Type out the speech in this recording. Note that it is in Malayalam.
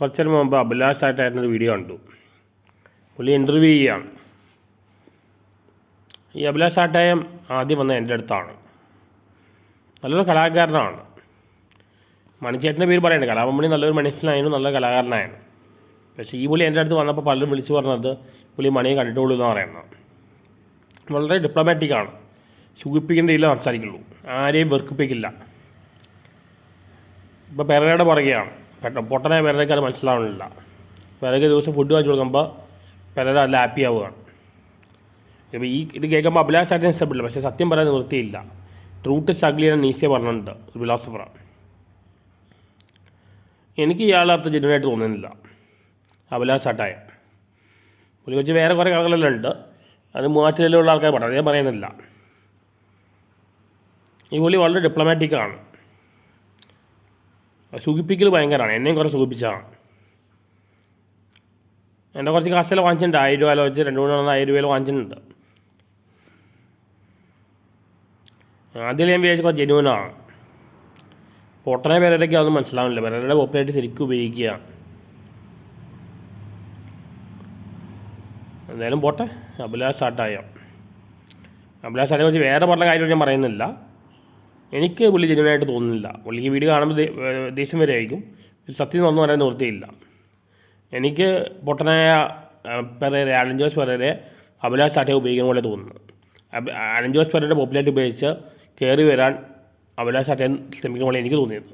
കുറച്ചു മുമ്പ് അഭിലാഷായിട്ടായിരുന്നൊരു വീഡിയോ കണ്ടു. പുള്ളി ഇന്റർവ്യൂ ചെയ്യുകയാണ് ഈ അഭിലാഷ് ആട്ടായം ആദ്യം വന്ന എന്റെ അടുത്താണ്. നല്ലൊരു കലാകാരനാണ്. മണിച്ചേട്ടന്റെ പേര് പറയുന്നത് കലാപമണി നല്ലൊരു മനുഷ്യനായിരുന്നു നല്ല കലാകാരനായിരുന്നു. പക്ഷേ ഈ പുള്ളി എന്റെ അടുത്ത് വന്നപ്പോൾ പലരും വിളിച്ചു പറഞ്ഞത് പുള്ളി മണിയെ കണ്ടിട്ടുള്ളൂ എന്ന് പറയുന്നത്. വളരെ ഡിപ്ലോമാറ്റിക്കാണ് സൂചിപ്പിക്കേണ്ടതില്ല സംസാരിക്കുള്ളൂ. ആരെയും വെറുപ്പിക്കില്ല. ഇപ്പോൾ പെരയുടെ പുറകെയാണ്. പെട്ട പൊട്ടനായ പെരയ്ക്ക് അത് മനസ്സിലാവണില്ല പെരയ്ക്ക് ദിവസം ഫുഡ് വാങ്ങിച്ചു കൊടുക്കുമ്പോൾ പെരര നല്ല ഹാപ്പി ആവുകയാണ്. ഇപ്പോൾ ഈ ഇത് കേൾക്കുമ്പോൾ അഭിലാഷായിട്ട് ഇഷ്ടപ്പെടില്ല പക്ഷേ സത്യം പറയാൻ നിവൃത്തിയില്ല. ട്രൂട്ട് സ്ട്രഗിൾ നീസിയ പറഞ്ഞിട്ടുണ്ട് ഒരു ഫിലോസഫർ എനിക്ക് ഇയാളെ അത്ര തോന്നുന്നില്ല. തോന്നുന്നില്ല അഭിലാഷാട്ടായ പുള്ളി വെച്ച് വേറെ കുറേ കഥകളെല്ലാം ഉണ്ട്. അത് മൂവാറ്റിലുള്ള ആൾക്കാർ പറഞ്ഞു ഞാൻ പറയുന്നില്ല ഈ പുള്ളി വളരെ ഡിപ്ലോമാറ്റിക്കാണ് സുഖിപ്പിക്കൽ ഭയങ്കരമാണ് എന്നെയും കുറേ സുഖിപ്പിച്ചതാണ് എന്റെ കുറച്ച് കാശെല്ലാം വാങ്ങിച്ചിട്ടുണ്ട്. ആയിരം രൂപ വെച്ച് രണ്ട് മൂന്ന് ആയിരം രൂപയിൽ വാങ്ങിച്ചിട്ടുണ്ട്. ആദ്യം ഞാൻ വിചാരിച്ച കുറച്ച് ജെനുവനാണ് പൊട്ടനെ പേരൊക്കെ അതൊന്നും മനസ്സിലാവുന്നില്ല. പേരുടെ പോപ്പുലായിട്ട് ശരിക്കും ഉപയോഗിക്കുക. എന്തായാലും പോട്ടെ. അഭിലാഷ് സ്റ്റാർട്ടായോ അഭിലാഷ് സ്റ്റാർട്ടിനെ കുറിച്ച് വേറെ പറഞ്ഞ കാര്യം ഞാൻ പറയുന്നില്ല. എനിക്ക് പുള്ളി ജെനുവനായിട്ട് തോന്നുന്നില്ല. പുള്ളിക്ക് വീഡിയോ കാണുമ്പോൾ ദേഷ്യം വരെയായിരിക്കും. സത്യം ഒന്നും പറയാൻ നിവൃത്തിയില്ല. എനിക്ക് പൊട്ടനായ പെരേരെ അലൻ ജോസ് പെരേരെ അഭിലാഷ് ടാറ്റയെ ഉപയോഗിക്കുന്ന പോലെ തോന്നുന്നു. അലൻ ജോസ് പോപ്പുലാരിറ്റി ഉപയോഗിച്ച് കയറി വരാൻ അഭിലാഷ് ടാറ്റയെ ശ്രമിക്കുന്ന പോലെ എനിക്ക് തോന്നിയത്.